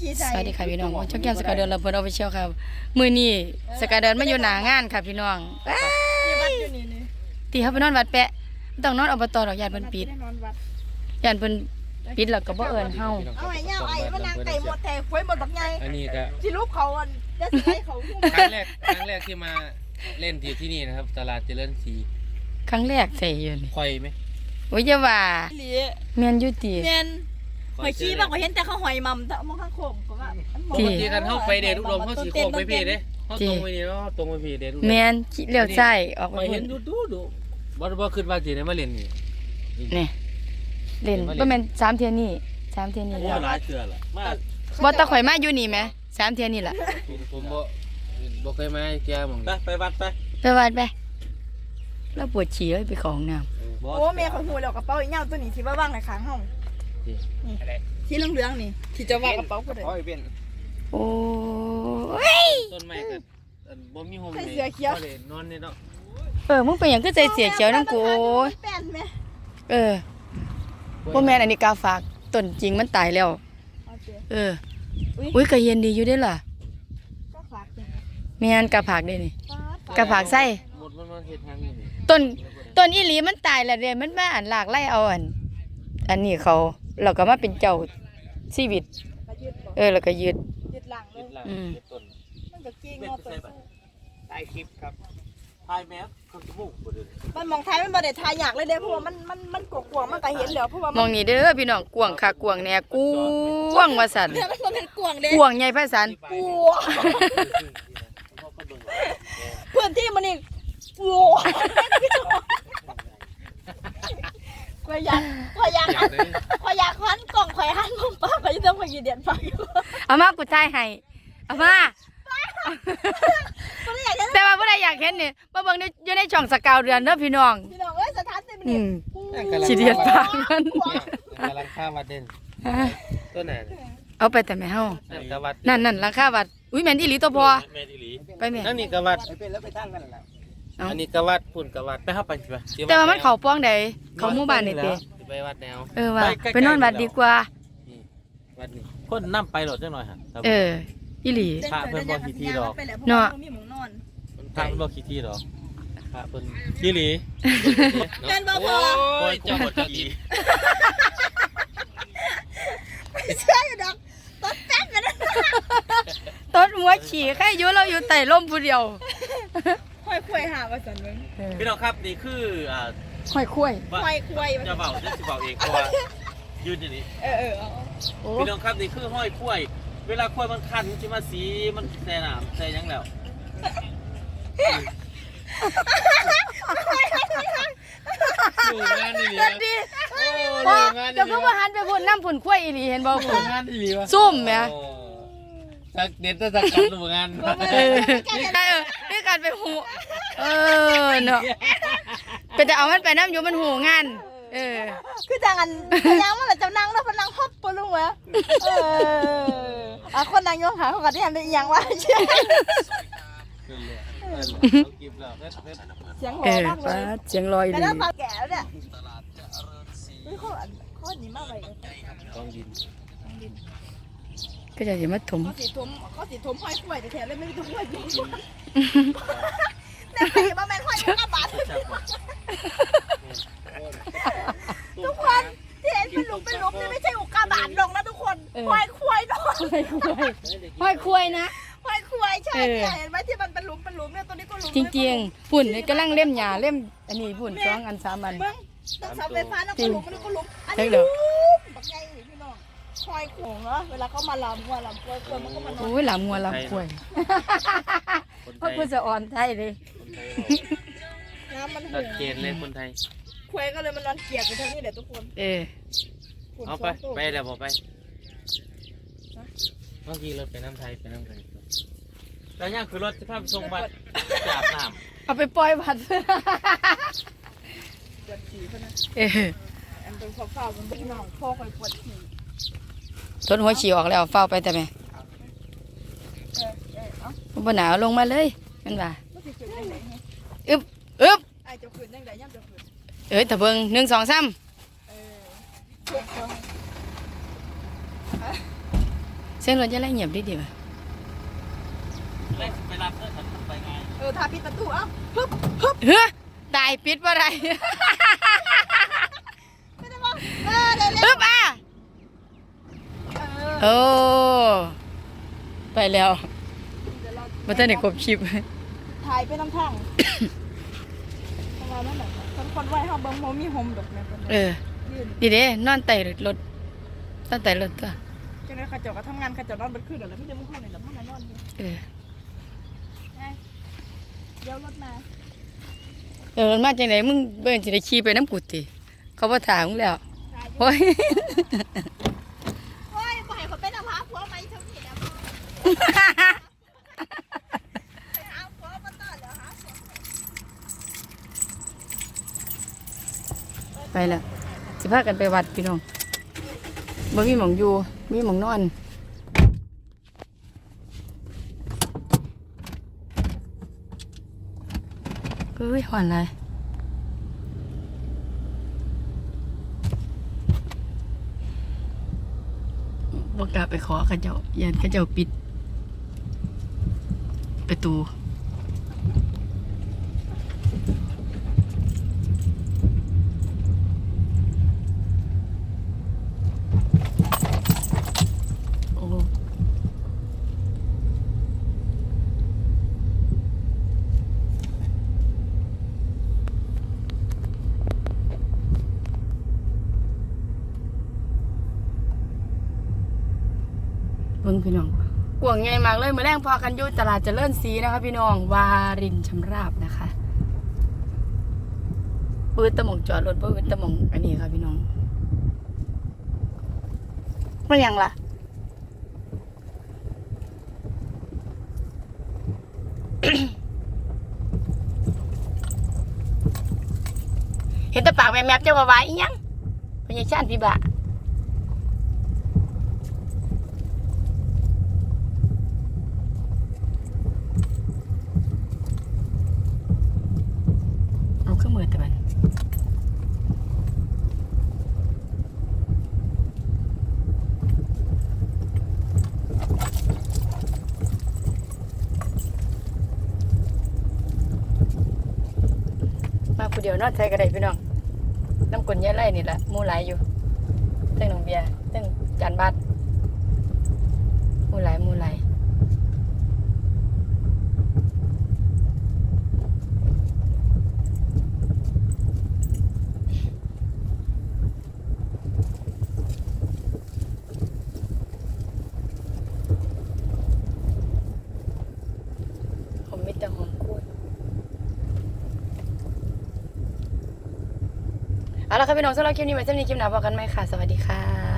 ขี่ใจสวัสดีค่ะพี่น้องช่องแก้มสกายเดินลำเพลินออฟฟิเชียลครับ มือนี้สกายเดินมาอยู่หนางานค่ะพี่น้องอ้านี่วัดอยู่นี่นี่ตีเขาไปนอนวัดแปะบ่ต้องนอนอบตดอกยานเพิ่นปิดแน่นอนวัดยานเพิ่นปิดแล้วก็บ่เอิ้นเฮาเอาไอ้เงาไอ้มันนางไก่หมดแต่ควยหมดบักใหญ่อันนี้ก็ที่รูปเขาอันเดี๋ยวสิให้เขาหุ้มครั้งแรกครั้งแรกที่มาเล่นที่ที่นี่นะครับ ตลาดเจริญศรีครั้งแรกใส่อยู่นี่คอยไหมโอ้ยอย่าว่าอีหลีแม่นอยู่ติเนียน หอยขี้บางก็เห็นแต่เขาหอยมัมแต่มองข้างโค้งก็ว่าอันปกติกันเข้าไปเดทุกลมเข้าสีโค้งไปพี่เด้เข้าตรงไปนี่เนาะตรงไปพี่เดทุกลมแม่นขี้เลี้ยวซ้ายออกคมาอยพุ่เห็นนดูดูดูบ่บ่ขึ้นว่าสิได้มาเล่นนี่นี่เล่นบ่แม่นสามเที่ยนี่สามเที่ยนี่แล้วหลายเทื่อละมาบ่ตะข่อยมาอยู่นี่แหมสามเที่ยนี่ล่ะผมผมบ่บ่เคยมาแก้มองไปไปวัดไปไปวัดไปแล้วปวดฉี่เอ้ยไปเของน้ำบอโอ้สแม่เขาหูแล้วกระเป๋าอีเงาตัวนี้ที่ว่าว่างในค้างห้องนี่ ที่เหลืองๆนี่ ที่จะว่างกระเป๋าผู้ใดโอ้ยเป็นโอ้ยต้นไม้ก็บ่มีโฮมใส่เสื้อเขียวเลยนอนนี่เนาะเออมึงเป็นอย่างก็ใจเสียเขียวนั่งกูโอ้ยแป้นไหมเออพ่แม่นอันนี้กาฝากต้นจริงมันตายแล้ว เอาเจ๊เอออุ้ยกะเย็นดีอยู่ได้อล่ะก็ฝากจังแม่นกาผากได้นี่ป๊าดกาผากไส้หมดมันมาเฮ็ดทางนี่ต้นต้นอีหลีมันตายแล้วเด้มันมาอันหลากไล่เอาอัน อันนี้เขา เราก็มาเป็นเจ้าชีวิต ก็ยืดบอกเออแล้วก็ยึดยืดหลังเลยยึดหลังอืม ยึดต้นมันก็กิ้งงอตัวถ่ายคลิปครับถ่ายแมสคนจมูกบ่เด้อมันมองไทยมันบ่ได้ทายอยากเลยเด้เพราะว่ามันมันมันกวางๆมันก็เห็นแล้วเพราะว่ามองนี่เด้อพี่น้องกวางค่ะกวางแน่กวางว่าสั่นเนี่ยมันบ่เป็นกวางเด้กวางใหญ่ไพศาลกวางพื้นที่มันนี่กวางข่อยอยากข่อยอยากหันข่อยอยากหันกล่องข่อยหันมุมป้าข่อ ยจะต้องข่อยยืนเดียนฟังอยู่เอามากูทายให้เอามาบ่ได้อยากเห็นแต่ว่าผู้ใดอยากเห็นนี่มาเบิ่งในอยู่ในช่องสกาวเดือนเด้อพี่น้องพี่น้องเอ้ยสถานที่มันอืนี่มสิเดียดปากมันกำลังข้ามวัดเด่นต้นไหนเอาไปแต่ไม่เฮานั่นก็วัดนั่นนั่นราคาวัดอุ้ยแม่นอีหลีตัวพอแม่นอีหลีไปแม่นั่นนี่ก็วัดไปเป็นแล้วไปตั้งกันแล้วเอ้าอันนี้ก็วัดพุ่นก็วัดไปเข้าไปสิไปที่แต่ว่ามันเขาป้องใดเขาหมู่บ้านนี่ติสิไปวัดแนวเออว่าไปนอนวัดดีกว่านี่ วัดนี่คนนำไปโหลดจังหน่อยฮะครับเอออีหลี พระเพิ่นบ่ขี้ที่ดอกเนาะ มีหมูนอนมันทางบ่ขี้ที่หรอพระเพิ่นอีหลีแม่นบ่พอโอ้ยเจ้าหมดเจ้ากินไม่ใช่ดอกต้นแป๊บกันนะต้นหัวขี่แค่อยู่เราอยู่ใต้ร่มผู้เดียวค่อยคุยหาว่าสันมึงพี่น้องครับนี่คืออ่าห้อยคุ้ยว่าค่อยคุยจะเบาจะสิเบาเองเพราะว่ายืนอยู่นี่เออเออเอา โอ้พี่น้องครับนี่คือห้อยกล้วย เวลากล้วยมันคันมันสิมาสีมันแซ่น้ำแซ่หยังแล้วดูงานนี่สวัสดีพอเดี๋ยวก็มาหันไปพูดน้ำผุนคุ้ยอีหลีเห็นบ่ผุนงานอีหลีวะซุ่มแหมสักเด็ดสักกันดูงานเออเออนี่การไปหูเออเนาะก็จะเอามันไปน้ำอยู่มันหูงาน เออ คือจังอันพยังมันละเจ้านั่งแล้วพนังฮอปปลุงวะเอออะคนนางยงหาเขาก็ได้ทำได้อีหยังวะเชี่ยเสียงหัเอวอมากเลป้ายเสียงลอยแต่ดี ถ้าปลาแก่แล้วเนี่ยเฮ้ยเขาอันเขาอันนี้มากเลยกองดินก็จะเห็นมาถมเขาสีทมเขาสีทมห้อยกล้วยแต่แถวเลยไม่ได้ทมห้อยกล้วยแต่ใครมาแม่นห้อยกระบาดทุกคนที่เห็นเป็นหลุมเป็นหลุมนี่ไม่ใช่อุกกาบาตดองนะทุกคนห้อยควายดอง ห้อยคุ้ย ห้อยคุ้ยนะห้อยควายใช่เออเนี่ยเห็นไหมที่มันเป็นหลุมเป็นหลุมเนี่ยตัวนี้ก็หลุมจริงๆพุ่นนี่กำลังเล่มหญ้าเล่มอันนี้พุ่นสองอันสามอันเบิ้งต้องเสาไฟฟ้านะก็หลุมมันก็หลุมอันใช่นี้เหรหอลุมแบบไงนี่พี่น้องควายโขงเนาะเวลาเขามาลำวัวลำควายควายมันก็มานอนโอ้ยหลามงัวหลามคุ้ยคนเพราะไทกูยจะอ่อนไทยเลยน้ำมันหชัดงเจนเลยคนไทยควายก็เลยมันนอนเกียกอยู่ทางนี้แหละทุกคน เออฝุ่นเอาไปสงตัวไปแล้วบอกไป เมื่อกี้รถไปน้ำไทยไปน้ำไทยแล้วย่างคือรถที่พาไปส่งบัตรจับน้เอาไปปล่อยวัดปวดฉี่เพราะนะเอออันเป็นข้อเฝ้ามันเป็นน้องพ่อคอยปวดฉี่ทนหัวฉี่ออกแล้วเฝ้าไปแต่แม่เออเออเอ้าบ่หนาวลงมาเลยมันว่าไม่สิขึ้นได้ไหนฮะอึบอึบไอ้เจะขึ้นได้ไหนย่ำเจะขึ้นเอ้ยตะเบิงหนึ่งสองสาม เออเจ็บตัวเสียงรถจะไล่เงียบดีดีป่ะแรกไปรับเพื่อนฉันไปไงเออทาปิดประตูเอ้าฮึบฮึบเฮ้ยตายปิดบ่ได้ไม่ได้ว่าเออเร็วเร็วปึ๊บอะเออโอ้ไปแล้วมาทันได้ครบคลิปถ่ายไปน้ำทางเพราะว่ามันแบบคนคนไว้เขาเบิ่งโมมีโฮมดอกแม่คนเออ ยืน ดีเด้นอนไต่รถนอนไต่รถตัวจัง เลยเขาเจ้าก็ทำงานเขาเจ้านอนเบนคืนเดี๋ยวแล้วพี่จะมุ่งเข้าในแล้วพ่อแม่นอนอยู่เออไงเดี๋ยวรถมา เออมาจังไหนมึงเบิ่งสิได้ขี่ไปน้ำกุฏิเขาบ่ถามมึงแล้วถ่ายอยู่โอ้ยโอ้ยบ่ให้คนเป็นอาภาผัวไหมเท่านี้แล้วพ่อไปหาผัวมาต่อเดี๋ยวหาผัวไปแล้วสิพากันไปวัดพี่น้องบ่มีหมองอยู่ มีหมองนอน เฮ้ยหอนอะไรบอกกล้าไปขอขเจ้ายันขเจ้าปิด ประตู บิ่งพี่น้องกวงใหญ่มากเลยเมื้อแรงพอกันยู่ตลาดเจริญศรีนะคะ พี่น้องวารินชำราบนะคะปืนตะหมงจอดรถปืนตะหมงอันนี้ค่ะพี่น้องเป็นยังล่ะเห็นแต่ปากแม่แมบเจ้าว่าว่าอีหยังพญาชาติพี่บะเอาเครื่องมือตะบันมา ผู้เดียวนอนใช้กระไดพี่น้องน้ำกลนยายไล่นี่แหละมูหลายอยู่เต้งหนองเบียร์เต้งจานบัตรมูหลายหมูหลายผมมีแต่หอมกุ้ย เอาละครับพี่น้องสำหรับคลิปนี้ไว้เท่านี้คลิปหน้าพบกันไหมค่ะ สวัสดีค่ะ